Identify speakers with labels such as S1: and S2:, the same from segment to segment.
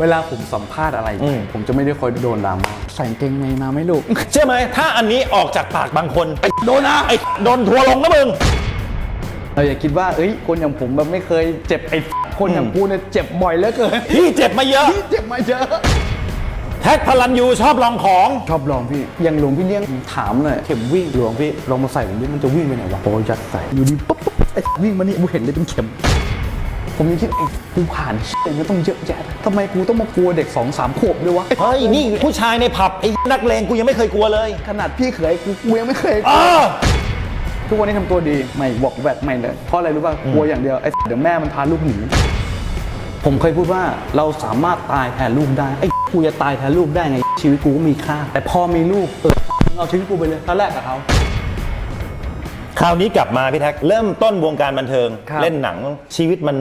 S1: เวลาผมสัมภาษณ์อะไร
S2: อืม
S1: ผมจะไม่ได้คอยโดนดราม่าใส่กางเกงในมาไหม่ลูก
S2: เชื่อไหมถ้าอันนี้ออกจากปากบางคนไอ้โดนนะไอ้โดนทัวร์ลงนะมึง
S1: เราอย่าคิดว่าเอ้ย คนอย่างผมแบบไม่เคยเจ็บไอ้คนอย่างกูเนี่ยเจ็บบ่อยเหลือเกิน
S2: พี่เจ็บมาเยอะ
S1: เจ็บมาเยอะ
S2: แท็กพลันยูชอบลองของ
S1: ชอบลองพี่อย่างหลวงพี่เลี้ยงผมถามเลยเข็มวิ่งหลวงพี่ลองมาใส่ผมดิมันจะวิ่งไปไหนวะโอ้ยยัดใส่อยู่ดีปุ๊บปุ๊บไอ้วิ่งมานี่กูเห็นเลยเป็นเข็ม ผมยังคิดไอ้กูผ่านเชี่ยมันต้องเยอะแยะทำไมกูต้องมากลัวเด็กสองสามขวบด้วยวะ
S2: เฮ้ยนี่ผู้ชายในผับไอ้นักเลงกูยังไม่เคยกลัวเลย
S1: ขนาดพี่เขยกูกูยังไม่เคย
S2: เออ
S1: ทุกวันนี้ทำตัวดีไม่บอกแวกไม่เลยเพราะอะไรรู้ป่ะกลัวอย่างเดียวไอ้เดี๋ยวแม่มันพาลูกหนีผมเคยพูดว่าเราสามารถตายแทนลูกได้ไอ้กูจะตายแทนลูกได้ไงชีวิตกูก็มีค่า แต่พอมีลูกเออเอาชีวิตกูไปเลยตอนแรกกับเขา
S2: คราวนี้กลับมาพี่แท็กเริ่มต้นวงการบันเทิง
S1: ครับ
S2: เล่นหนังชีวิตมัน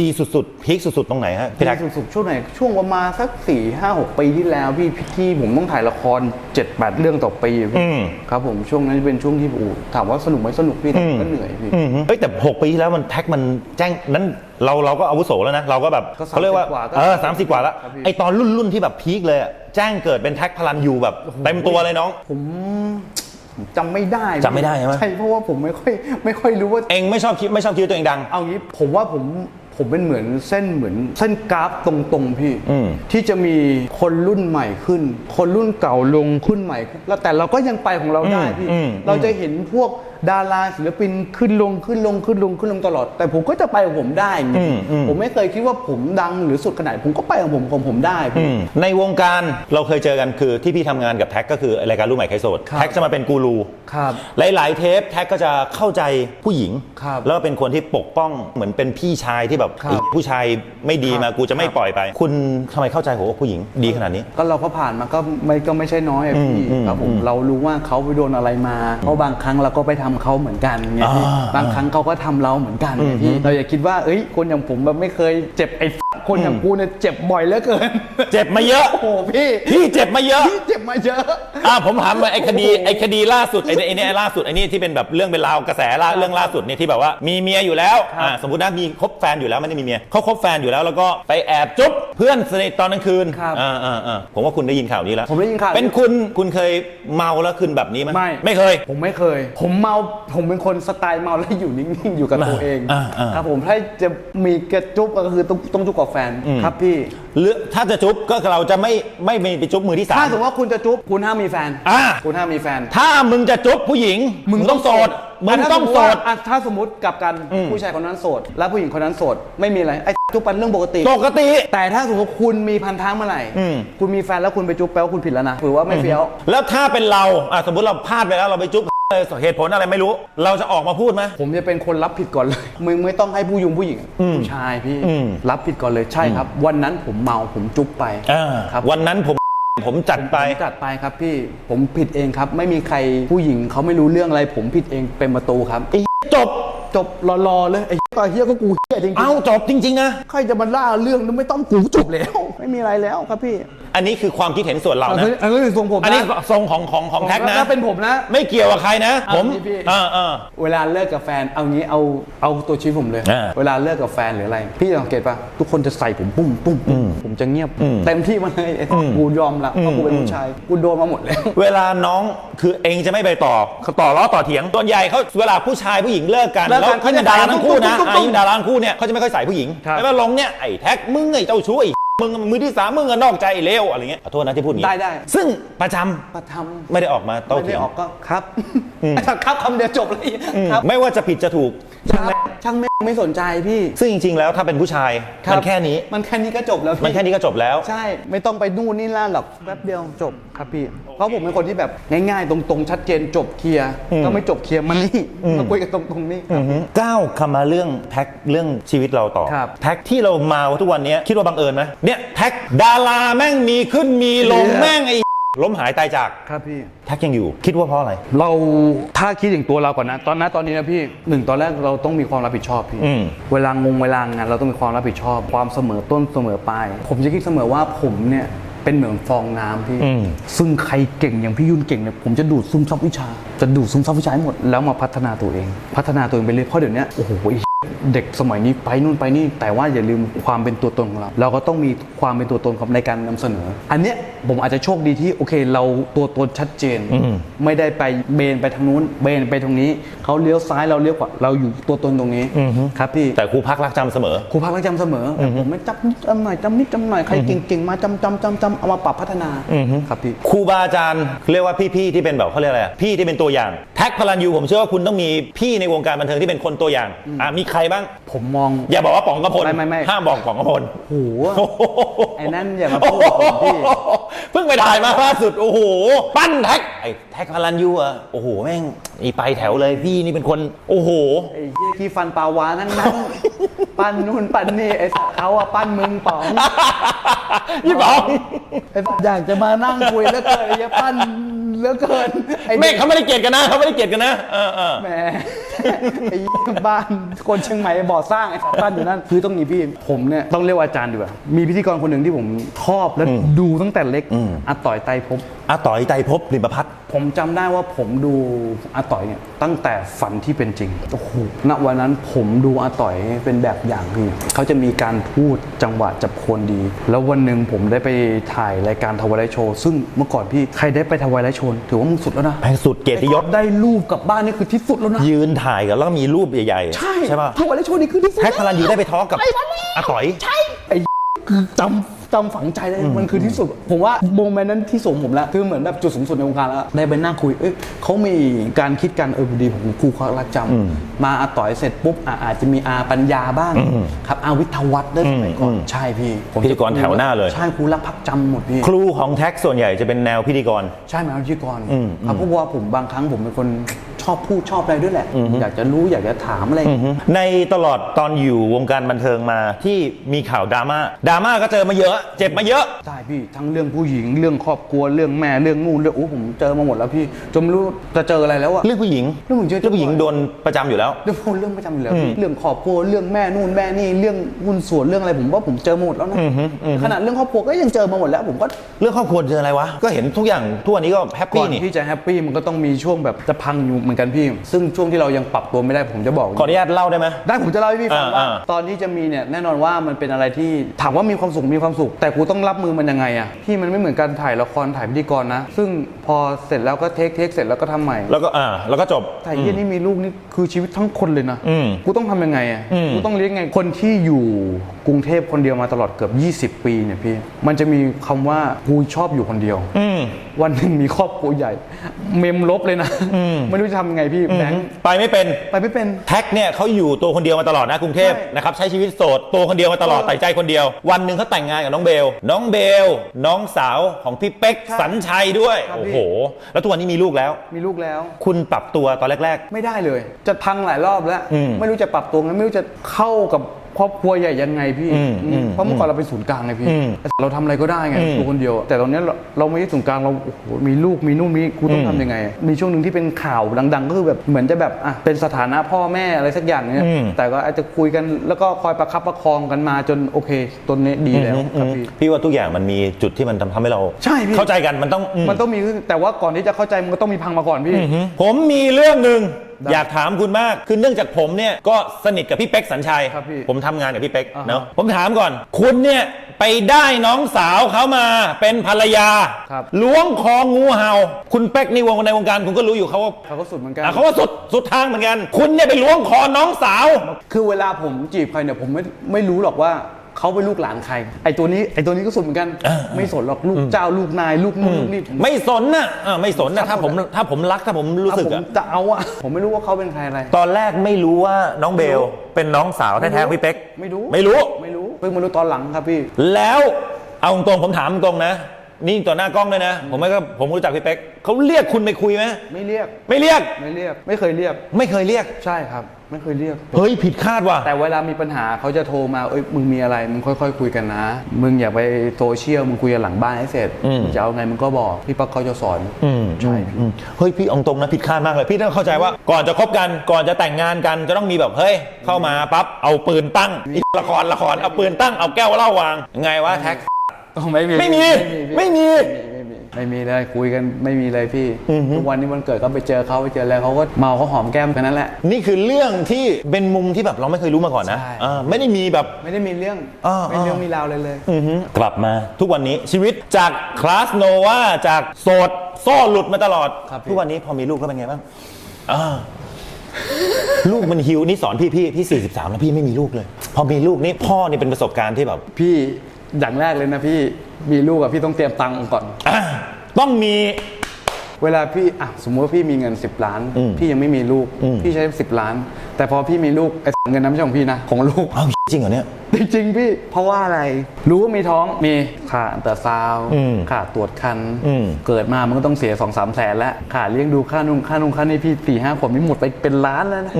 S2: ดีสุดๆพีคสุดๆตรงไหนฮะพี่แท็ก
S1: สุดๆช่วงไหนช่วงประมาณสัก4ี่ห้าหกปีที่แล้วพี่ที่ผมต้องถ่ายละคร7จ็ดแปดเรื่องต่อปีพี่
S2: อืม
S1: ครับผมช่วงนั้นเป็นช่วงที่โอ้ถามว่าสนุกไหมสนุกพี่แต่ก็เหนื่อยพี่
S2: อืมเฮ้ยแต่ 6 ปีที่แล้วมันแท็กมันแจ้งนั้นเราเราก็อาวุโสแล้วนะ เราก็แบบ
S1: ก็
S2: เขาเรียกว่า
S1: 30กว่าก็
S2: เออสามสิบกว่าแล้ว
S1: ครับพี่
S2: ไอตอนรุ่นรุ่นที่แบบพีคเลยอะแจ้งเกิดเป็นแท็กพลันยูแบบเต็มตัวเลยน้อง
S1: ผม จำไม่ได้พี่
S2: จำไม่ได้ใช่ไหม
S1: ใช่เพราะว่าผมไม่ค่อยไม่ค่อยรู้ว่า
S2: เองไม่ชอบคิดไม่ชอบคิดว่าตัวเองดัง
S1: เอางี้ผมว่าผมผมเป็นเหมือนเส้นเหมือนเส้นกราฟตรงๆพี่
S2: อืม
S1: ที่จะมีคนรุ่นใหม่ขึ้น คนรุ่นเก่าลงขึ้นใหม่ขึ้นแล้วแต่เราก็ยังไปของเราได้พี่
S2: อืม
S1: เราจะเห็นพวก ดาราศิลปินขึ้นลงขึ้นลงขึ้นลงขึ้นลงตลอด แต่ผมก็จะไปของผมได้ไง
S2: อืมอืม
S1: ผมไม่เคยคิดว่าผมดังหรือสุดขนาดผมก็ไปของผมของผมได้
S2: อื
S1: พี่
S2: มในวงการเราเคยเจอกันคือที่พี่ทำงานกับแท็กก็คือรายการรู้ใหม่ใครโสด
S1: ครับ
S2: แท็กจะมาเป็นกูรู
S1: ครับ
S2: หลาย ๆ เทปแท็กก็จะเข้าใจผู้หญิง
S1: ครับ
S2: แล้วก็เป็นคนที่ปกป้องเหมือนเป็นพี่ชายที่แบบ
S1: ครับ
S2: ไอ้ผู้ชายไม่ดี
S1: ครับ
S2: มากูจะไม่
S1: ครับ
S2: ปล่อยไป คุณทำไมเข้าใจหัวอกผู้หญิงดีขนาดนี้
S1: ก็เราก็ผ่านมาก็ไม่ก็ไม่ใช่น้อยอะพี่
S2: อืมอืม
S1: ครับผม
S2: อืม
S1: เรารู้ว่าเขาไปโดนอะไรมาเพราะบางครั้งเราก็ไปทำเขาเหมือนกันไงพี่
S2: อ่า
S1: บางครั้งเขาก็ทำเราเหมือนกันไงพี่เราอย่าคิดว่าเอ้ยคนอย่างผมแบบไม่เคยเจ็บไอ้คนอย่างกูเนี่ยเจ็บบ่อยเหลือเกิน
S2: เจ็บมาเยอะ
S1: โอ้โหพี่
S2: พี่เจ็บมาเยอะ
S1: พี่เจ็บมาเยอะ
S2: อ่าผมถามมาไอ้คดีไอ้คดีล่าสุดไอ้ไอ้เนี่ยล่าสุดไอ้นี่ที่เป็นแบบเรื่องเป็นราวกระแสล่าเรื่องล่าสุดเนี่ยที่แบบว่ามีเมียอยู่แล้ว
S1: ครับ
S2: อ่าสมมตินะมีคบแฟนอยู่แล้วไม่ได้มีเมียเขาคบแฟนอยู่แล้วแล้วก็ไปแอบจุ๊บเพื่อนสนิทตอนกลางคืน
S1: ครับ
S2: อ่าอ่าอ่าผมว่าคุณได้ยินข่าวนี้แล้ว
S1: ผมได้ยินข่าว
S2: เป็นคุณคุณเคยเมาแล้วคืนแบบนี้ไหม
S1: ไม่
S2: ไม่เคย
S1: ผมไม่เคย ผมเมา ผมเป็นคนสไตล์เมาแล้วอยู่นิ่งๆ อยู่กับตัวเอง
S2: อ่าอ่า
S1: ครับผมถ้าจะมีกระจุ๊บก็คือต้องต้องจุ๊บกับแฟนครับพี่
S2: หรือถ้าจะจุ๊บก็เราจะไม่ไม่มีไปจุ๊บมือที่สา
S1: ถ้ามสมมติว่าคุณจะจุ๊บคุณห้ามมีแฟน
S2: อ่า
S1: คุณห้ามมีแฟน
S2: ถ้ามึงจะจุ๊บผู้หญิง มึงต้องโสดมึงะ
S1: ถ้า
S2: ต้อง
S1: มมุ
S2: โส
S1: ว่า
S2: ด
S1: อะถ้าสมมติกลับกัน
S2: อืม
S1: ผู้ชายคนนั้นโสด และผู้หญิงคนนั้นโสด ไม่มีอะไรไอ้จุ๊บเป็นเรื่องปกติ
S2: ปกติ
S1: แต่ถ้าสมมติคุณมีพันธะเมื่อไหร่
S2: อืม
S1: คุณมีแฟนแล้วคุณไปจุ๊บแปลว่าคุณผิดแล้วนะถือว่าไม่เฟี้ยว
S2: แล้วถ้าเป็นเราอะสมมติเราพลาดไปแล้วเราไปจุ๊บ เลยเหตุผลอะไรไม่รู้ เราจะออกมาพูดไหม
S1: ผมจะเป็นคนรับผิดก่อนเลย มึงไม่ต้องให้ผู้ยุงผู้หญิงผู้ชายพี่
S2: อืม
S1: รับผิดก่อนเลยใช่ครับ วันนั้นผมเมาผมจุ๊บไป
S2: อ่า
S1: ครับ
S2: วันนั้นผมผมจัดไป
S1: ผมจัดไปครับพี่ผมผิดเองครับ ไม่มีใครผู้หญิงเขาไม่รู้เรื่องอะไร ผมผิดเองเป็นประตูครับ
S2: ไอ้จบ
S1: จบรอๆเลยไอ้เหี้ยก็เฮียก็กูเฮียจริงๆ
S2: เอาจบจริง ๆ นะ
S1: ใครจะมาล่าเรื่องนั้นไม่ต้องกูจบแล้ว ไม่มีอะไรแล้วครับพี่
S2: อันนี้คือความคิดเห็นส่วนเรา
S1: อัน
S2: นะ
S1: นี้อันนี้คือทรงผม
S2: อันนี้
S1: นะ
S2: ทรงของของของแท็กนะ
S1: ถ้าเป็นผมนะ
S2: ไม่เกี่ยวกับใครนะ ผม
S1: อันนี้พี่
S2: อ่าอ่า
S1: เวลาเลิกกับแฟนเอางี้เอาเอาตัวชีวิตผมเลย
S2: อ่า
S1: เวลาเลิกกับแฟนหรืออะไร พี่สังเกตปะทุกคนจะใส่ผมปุ้มปุ้มปุ้มผมจะเงียบ
S2: อืม
S1: เต็มที่มาเลยไอ้
S2: อืม
S1: กูยอมละเพราะกูเป็นผู้ชายกูโดนมาหมดแล้ว
S2: เวลาน้องคือเองจะไม่ไปต่อต่อล้อต่อเถียงส่วนใหญ่เขาเวลาผู้ชายผู้หญิงเลิกกัน
S1: เลิกกัน
S2: แล้วยิ่งดาราทั้งคู่นะ
S1: ตุ๊บตุ๊บตุ๊บ
S2: อะยิ่งดาราทั้งคู่เนี่ยเขาจะไม่ค่อยใส่ผู้หญิง
S1: ครับ
S2: แต่ว่าลงเนี่ยไอ้แท็กมึงไอ้เจ้าชู้ไอ้มึงมือที่สามมึงอะนอกใจไอ้เลวอะไรเงี้ยขอโทษนะที่พูดอย่าง
S1: ได้
S2: งี้
S1: ได้
S2: ซึ่งประจำ
S1: ประทำ
S2: ไม่ได้ออกมาโต้
S1: ไม่
S2: เถี
S1: ได้
S2: ยง
S1: ออกก็ครับครับคำเดียวจบเลยครับ
S2: ไม่ว่าจะผิดจะถูก
S1: ช่างแม่งช่างแม่ง ไม่สนใจพี่
S2: ซึ่งจริง ๆ แล้วถ้าเป็นผู้ชาย
S1: รับ
S2: มันแค่นี้
S1: มันแค่นี้ก็จบแล้วพี่
S2: มันแค่นี้ก็จบแล้ว
S1: ใช่ ไม่ต้องไปนู่นนี่นั่นหรอกแป๊บเดียวจบครับพี่ เพราะผมเป็นคนที่แบบง่ายๆ ตรงๆ ชัดเจนจบเคลียร์ก็ไม่จบเคลียร์มันนี่มาคุยกันตรงๆนี่ครับ
S2: ก้าวคำมาเรื่องแท็กเรื่องชีวิตเราต่อ
S1: ครับ
S2: แท็กที่เรามาทุกวันนี้คิดว่าบังเอิญไหมเนี่ยแท็กดาราแม่งมีขึ้นมีลง
S1: เนี่ย
S2: แม่งไอ้ ล้มหายตายจาก
S1: ครับพี่
S2: แท็กยังอยู่ คิดว่าเพราะอะไร
S1: เราถ้าคิดถึงตัวเราก่อนนะ ตอนนั้นตอนนี้นะพี่หนึ่งตอนแรกเราต้องมีความรับผิดชอบพี่
S2: อืม
S1: เวลางงเวลางานเราต้องมีความรับผิดชอบ ความเสมอต้นเสมอปลายผมจะคิดเสมอว่าผมเนี่ยเป็นเหมือนฟองน้ำพี่
S2: อืม
S1: ซึ่งใครเก่งอย่างพี่ยุ่นเก่งเนี่ยผมจะดูดซึมซับวิชา จะดูดซึมซับวิชาให้หมดแล้วมาพัฒนาตัวเอง พัฒนาตัวเองไปเรื่อยเพราะเดี๋ยวนี้โอ้โหไอ้ เด็กสมัยนี้ไปนู่นไปนี่ แต่ว่าอย่าลืมความเป็นตัวตนของเรา เราก็ต้องมีความเป็นตัวตนครับในการนำเสนอ อันเนี้ยผมอาจจะโชคดีที่โอเค เราตัวตนชัดเจน ไม่ได้ไปเบนไปทางนู้น เบนไปทางนี้เขาเลี้ยวซ้ายเราเลี้ยวขวาเราอยู่ตัวตนตรงนี้ครับพี่
S2: แต่ครูพักรักจำเสมอ
S1: ครูพักรักจำเสมอแบบผมไม่จำนิดจำหน่อยจำนิดจำหน่อยใครเก่งๆมาจำจำจำจำเอามาปรับพัฒนาครับพี่
S2: ครูบาอาจารย์เรียกว่าพี่ๆที่เป็นแบบเขาเรียกอะไรอะพี่ที่เป็นตัวอย่างแท็กพลันยูผมเชื่อว่าคุณต้องมีพี่ในวงการบันเทิงที่เป็นคนตัวอย่างอะมีใครบ้าง
S1: ผมมอง
S2: อย่าบอกว่าป๋องกระพล
S1: ไม่ไม่ไม่
S2: ห้ามบอกป๋องกระพล
S1: โอ้โหไอ้นั่นอย่ามาพูดกับผมพี่
S2: เพิ่งไปถ่ายมาล่าสุดโอ้โห ปั้นแท็กไอ้แท็กพลันยูอะโอ้โหแม่งอีไปแถวเลยพี่นี่เป็นคนโอ้โห
S1: ไอ้เหี้ยที่ฟันปลาวานั่นนั่นปั้นนู่นปั้นนี่ไอ้สัตว์เขาอะปั้นมึงป๋อง
S2: พี่ป๋อง
S1: ไอ้สัตว์อยากจะมานั่งคุยแล้วเกินไอ้เหี้ยปั้น เหลือเกินไอ้
S2: ไม่เขาไม่ได้เกลียดกันนะเขาไม่ได้เกลียดกันนะเออเออ
S1: แหมไอ้เหี้ยบ้านคนเชียงใหม่บ่อสร้างไอ้สัตว์ปั้นอยู่นั่นคือต้องมีพี่ผมเนี่ยต้องเรียกว่าอาจารย์ดีกว่ามีพิธีกรคนหนึ่งที่ผมชอบและดูตั้งแต่เล็กอาต่อยไตรภพบ
S2: อาต่อยไตรภพริมประพัฒน์
S1: ผมจำได้ว่าผมดูอาต่อยเนี่ยตั้งแต่ฝันที่เป็นจริงโอ้โหณวันนั้นผมดูอาต่อยเป็นแบบอย่างพี่เขาจะมีการพูดจังหวะจับโคนดี แล้ววันหนึ่งผมได้ไปถ่ายรายการทวายไลท์โชว์ซึ่งเมื่อก่อนพี่ใครได้ไปทวายไลท์โชว์ถือว่ามึงสุดแล้วนะ
S2: แพงสุดเกียรติยศ
S1: ได้รูปกลับบ้านนี่คือที่สุดแล้วนะ
S2: ยืนถ่ายกันแล้วก็มีรูปใหญ่ๆ
S1: ใช่
S2: ใช่ป่ะ
S1: ทวายไลท์โชว์นี่คือที่สุด
S2: แท็กพลันยูได้ไปทอล์กกับอาต่อย
S1: ไอ้คือจำ จำฝังใจเลยมันคือที่สุด ผมว่าโมเมนต์นั้นที่สูงผมแล้วคือเหมือนแบบจุดสูงสุดในวงการแล้วได้ไปนั่งคุยเอ้ยเขามีการคิดกันเออพอดีผมครูเขารักจำมาอาต่อยเสร็จปุ๊บอะอาจจะมีอาปัญญาบ้างครับอาวิทยาวัฒน์ด้วยสมัยก่อนใช่พี่ผม
S2: พิธีกรแถวหน้าเลย
S1: ใช่ครูรับพักจำหมดพี่
S2: ครูของแท็กส่วนใหญ่จะเป็นแนวพิธีกร
S1: ใช่ไหมครับพิธีกรครับเพราะว่าผมบางครั้งผมเป็นคน ชอบพูดชอบอะไรด้วยแหละ อยากจะรู้อยากจะถามอะไร
S2: ในตลอดตอนอยู่วงการบันเทิงมาที่มีข่าวดราม่าดราม่าก็เจอมาเยอะ เจ็บมาเยอะ
S1: ใช่พี่ทั้งเรื่องผู้หญิงเรื่องครอบครัวเรื่องแม่เรื่องนู่นเรื่องโอ้ผมเจอมาหมดแล้วพี่จนไม่รู้จะเจออะไรแล้วอะ
S2: เรื่องผู้หญิง
S1: เรื่องผู้หญิงเจอ
S2: เรื่องผู้หญิงโดนประจำอยู่แล้ว
S1: เรื่องพวกเรื่องประจำอยู่แล้วพี่เรื่องครอบครัวเรื่องแม่นู่นแม่นี่เรื่องหุ้นส่วนเรื่องอะไรผมว่าผมเจอมาหมดแล้วนะขนาดเรื่องครอบครัวก็ยังเจอมาหมดแล้วผมก็
S2: เรื่องครอบครัวเจออะไรวะก็เห็นทุกอย่างทุกวันนี้ก็แฮป
S1: ก่
S2: ปี้
S1: อน
S2: นี่
S1: ที่จะแฮปปี้มันก็ต้องมีช่วงแบบจะพังอยู่เหมือนกันพี่ ซึ่งช่วงที่เรายังปรับตัวไม่ได้ผมจะบอก
S2: ขออนุญาตเล่าได้ไหม
S1: ได้ผมจะเล่าให้พี่ฟัง
S2: อ่า
S1: ว่า
S2: อ่า
S1: ตอนที่จะมีเนี่ยแน่นอนว่ามันเป็นอะไรที่ถามว่ามีความสุขมีความสุข แต่กูต้องรับมือมันยังไงอะพี่มันไม่เหมือนการถ่ายละครถ่ายพิธีกรนะ ซึ่งพอเสร็จแล้วก็เทคเทคเสร็จแล้วก็ทำใหม่
S2: แล้วก็อ่าแล้วก็จบ
S1: แต่เยี่ยนี่มีลูกนี่คือชีวิตทั้งคนเลยนะ
S2: อืม
S1: กูต้องทำยังไงอะ
S2: อืม
S1: กูต้องเลี้ยงไงคนที่อยู่ กรุงเทพคนเดียวมาตลอดเกือบ 20 ปีเนี่ยพี่ มันจะมีคำว่ากูชอบอยู่คนเดียว
S2: อืม
S1: วันหนึ่งมีครอบครัวใหญ่ เมมลบเลยนะไม่รู้จะทำยังไงพี่แบงค์
S2: ไปไม่เป็น
S1: ไปไม่เป็น
S2: แท็กเนี่ยเขาอยู่ตัวคนเดียวมาตลอดนะกรุงเทพ
S1: ใช่
S2: นะครับใช้ชีวิตโสดตัวคนเดียวมาตลอด
S1: เออ
S2: ใส่ใจคนเดียว วันหนึ่งเขาแต่งงานกับน้องเบล น้องเบล น้องสาวของพี่เป๊ก
S1: ใช่
S2: สัญชัยด้วย
S1: ครับ
S2: โอ้
S1: พี่
S2: โห แล้วทุกวันนี้มีลูกแล้ว
S1: มีลูกแล้ว
S2: คุณปรับตัวตอนแรก
S1: ไม่ได้เลย จะพังหลายรอบแล้ว
S2: อืม
S1: ไม่รู้จะปรับตัวไงไม่รู้จะเข้ากับ ครอบครัวใหญ่ยังไงพี่
S2: อืม
S1: อืม
S2: อืม
S1: เพราะเมื่อก่อนเราเป็นศูนย์กลางไงพี่
S2: อืม
S1: เราทำอะไรก็ได้ไง
S2: อืม
S1: ตัวคนเดียว แต่ตอนนี้เราเราไม่ใช่ศูนย์กลางเราโอ้โหมีลูกมีนู่นมีกูต้อง
S2: อืม
S1: ทำยังไง มีช่วงหนึ่งที่เป็นข่าวดัง ๆ ก็คือแบบเหมือนจะแบบอะเป็นสถานะพ่อแม่อะไรสักอย่างเนี้ย
S2: อืม
S1: แต่ก็อาจจะคุยกันแล้วก็คอยประคับประคองกันมาจนโอเคตัวนี้ดีแล้วครับพี่
S2: พี่ว่าทุกอย่างมันมีจุดที่มันทำให้เรา
S1: ใช่พี่
S2: เข้าใจกันมันต้องอืม
S1: มันต้องมีแต่ว่าก่อนที่จะเข้าใจมันก็ต้องมีพังมาก่อนพี่
S2: ผมมีเรื่องหนึ่ง
S1: ได้
S2: อยากถามคุณมากคือเนื่องจากผมเนี่ยก็สนิทกับพี่เป๊กสัญชัย
S1: ครับพี่
S2: ผมทำงานกับพี่เป๊ก
S1: อ่าฮะ
S2: เนาะผมถามก่อน คุณเนี่ยไปได้น้องสาวเขามาเป็นภรรยา
S1: ครับ
S2: ล้วงคองูเห่า คุณเป๊กนี่วงในวงการคุณก็รู้อยู่เขาว่า
S1: เขาก็สุดเหมือนกัน
S2: อะเขาว่าสุดสุดทางเหมือนกัน คุณเนี่ยไปล้วงคอน้องสาว
S1: คือเวลาผมจีบใครเนี่ยผมไม่ไม่รู้หรอกว่า เขาเป็นลูกหลานใคร ไอตัวนี้ไอตัวนี้ก็สุดเหมือนกัน
S2: อ่า
S1: ไม่สนหรอกลูกเจ้าลูกนายลูกนู่นลูกนี่ผม
S2: ไม่สนนะอะไม่สนนะถ้าผมถ้าผมรักถ้าผมรู้สึก
S1: ผม
S2: อะ
S1: จะเอาอะผมไม่รู้ว่าเขาเป็นใครอะไร
S2: ตอนแรกไม่รู้ว่าน้องเบลเป็นน้องสาวแท้ๆของพี่เป๊ก
S1: ไม่รู้
S2: ไม่รู้
S1: ไม่รู้เพิ่งมารู้ตอนหลังครับพี่
S2: แล้วเอาตรงๆผมถามตรงๆนะ นี่ต่อหน้ากล้องเลยนะ ผมไม่ก็ผมรู้จักพี่เป๊กเขาเรียกคุณไปคุยไหม
S1: ไม่เรียก
S2: ไม่เรียก
S1: ไม่เรียก ไม่เคยเรียก
S2: ไม่เคยเรียก
S1: ใช่ครับ ไม่เคยเรียก
S2: เฮ้ยผิดคาดว่ะ
S1: แต่เวลามีปัญหาเขาจะโทรมาเอ้ยมึงมีอะไรมึงค่อยๆคุยกันนะ มึงอย่าไปโซเชียลมึงคุยกันหลังบ้านให้เสร็จ
S2: อืม
S1: มึงจะเอาไงมึงก็บอกพี่ป๊อกเขาจะสอนใช่พี่
S2: อืมเฮ้ยพี่เอาตรงนะผิดคาดมากเลย พี่ต้องเข้าใจว่าก่อนจะคบกันก่อนจะแต่งงานกันจะต้องมีแบบเฮ้ยเข้ามาปั๊บเอาปืนตั้งอีละครละครเอาปืนตั้งเอาแก้วเหล้าวางไงวะแท็ก
S1: ไม่มี
S2: ไม่มี
S1: ไม่
S2: ไม่
S1: มี
S2: มี
S1: ไม่มี ไม่มีเลยคุยกันไม่มีเลยพี่
S2: อือฮึ
S1: ทุกวันนี้มันเกิดก็ไปเจอเขาไปเจออะไรเขาก็เมาเขาหอมแก้มกันนั่นแหละ
S2: นี่คือเรื่องที่เป็นมุมที่แบบเราไม่เคยรู้มาก่อนนะ
S1: ใช่
S2: อ่าไม่ได้มีแบบ
S1: ไม่ได้มีเรื่อง
S2: อ่า
S1: ไม่มีเรื่องมีราวเลยเลย
S2: อือฮึกลับมาทุกวันนี้ชีวิตจากคลาสโนวาจากโสดโซ่หลุดมาตลอด
S1: ครับพี่
S2: ทุกวันนี้พอมีลูกแล้วเป็นไงบ้างอ่าลูกมันหิวนี่สอนพี่พี่พี่ 43 แล้วพี่ไม่มีลูกเลย พอมีลูกนี่พ่อนี่เป็นประสบการณ์ที่แบบ
S1: พี่อย่างแรกเลยนะพี่ มีลูกอะพี่ต้องเตรียมตังค์ก่อน
S2: อะต้องมี
S1: เวลาพี่อะสมมติว่าพี่มีเงิน 10 ล้าน
S2: อืม
S1: พี่ยังไม่มีลูก
S2: อืม
S1: พี่ใช้ 10 ล้าน แต่พอพี่มีลูกไอ้เงินนั้นไม่ใช่ของพี่นะ ของลูก
S2: อ้าวจริงเหรอเนี่ย
S1: จริงๆ พี่ เพราะว่าอะไร รู้ว่ามีท้องมีค่าอันเตอร์ซาวด์
S2: อืม
S1: ค่าตรวจคัน
S2: อืม
S1: เกิดมามันก็ต้องเสียสองสามแสนแล้วค่าเลี้ยงดูค่านุ่งค่านุ่งค่านี่พี่สี่ห้าขวบนี่หมดไปเป็นล้านแล้วนะ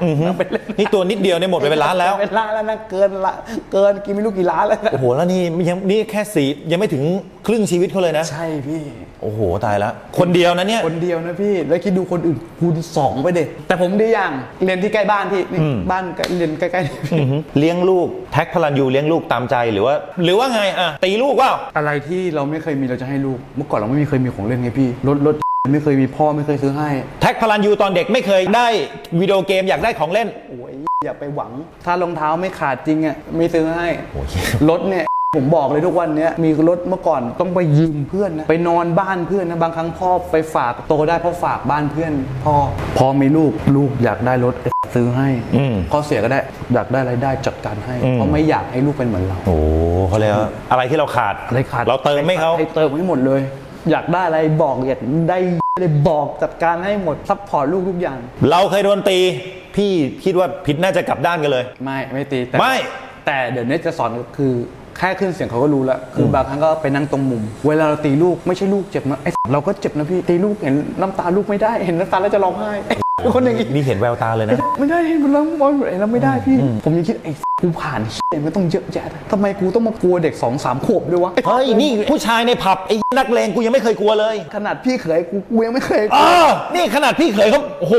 S1: เอาไปเล่น
S2: นี่ตัวนิดเดียวเนี่ยหมดไปเป็นล้านแล้ว
S1: เป็นล้านแล้วนะเกินละเกินกินไม่รู้กี่ล้านแล้วนะ
S2: โอ้โหแล้วนี่ยังนี่แค่สียังไม่ถึงครึ่งชีวิตเขาเลยนะ
S1: ใช่พี่
S2: โอ้โหตายแล้วคนเดียวนะเนี่ย
S1: คนเดียวนะพี่ แล้วคิดดูคนอื่นคูณสองไปเด็แต่ผมดีอย่างเรียนที่ใกล้บ้านพี่นี่
S2: อืม
S1: บ้านใกล้เรียนใกล้ๆนี่
S2: อือฮึเลี้ยงลูกแท็กพลันยูเลี้ยงลูกตามใจหรือว่า หรือว่าไงอะตีลูกว่า
S1: อะไรที่เราไม่เคยมีเราจะให้ลูก เมื่อก่อนเราไม่มีเคยมีของเล่นไงพี่ รถรถ ไม่เคยมีพ่อไม่เคยซื้อให้
S2: แท็กพลันยูตอนเด็กไม่เคยได้วิดีโอเกมอยากได้ของเล่น
S1: โอ้ยอย่าไปหวัง ถ้ารองเท้าไม่ขาดจริงอะไม่ซื้อให้
S2: โอ้ย
S1: รถเนี่ย ผมบอกเลยทุกวันเนี้ยมีรถเมื่อก่อนต้องไปยืมเพื่อนนะไปนอนบ้านเพื่อนนะบางครั้งพ่อไปฝากโตได้เพราะฝากบ้านเพื่อนพ่อพอมีลูกลูกอยากได้รถซื้อให้
S2: อืม
S1: ข้อเสียก็ได้อยากได้อะไรายได้จัดการให้
S2: อืม
S1: เพราะไม่อยากให้ลูกเป็นเหมือนเรา
S2: โอ้โหเขาเรียกว่าอะไรที่เราขาด
S1: อะไรขาด
S2: เราเติมให้เขา
S1: ให้เติมให้หมดเลย อยากได้อะไรบอกอยากได้อะไรบอกจัดการให้หมดซัพพอร์ตลูกทุกอย่าง
S2: เราเคยโดนตี พี่คิดว่าผิดน่าจะกลับด้านกันเลย
S1: ไม่ไม่ตีแต่
S2: ไม่
S1: แต่เดี๋ยวนี้จะสอนก็คือแค่ขึ้นเสียงเขาก็รู้แล้ว คือบางครั้งก็ไปนั่งตรงมุม เวลาเราตีลูกไม่ใช่ลูกเจ็บนะไอ้เราก็เจ็บนะพี่ตีลูกเห็นน้ำตาลูกไม่ได้เห็นน้ำตาแล้วจะร้องไห้ไอ้เป็น คนอย่างนี้
S2: นี่เห็นแววตาเลยนะ
S1: ไม่ได้เห็นมันร้องบอลไอ้เราไม่ได้พี่ ผมยังคิดไอ้กูผ่านเหี้ยมันต้องเยอะแยะทำไมกูต้องมากลัวเด็กสองสามขวบด้วยวะ
S2: เฮ้ยนี่ผู้ชายในผับไอ้นักเลงกูยังไม่เคยกลัวเลย
S1: ขนาดพี่เขยกูกูยังไม่เคย
S2: เออนี่ขนาดพี่เคยเขาโอ้โห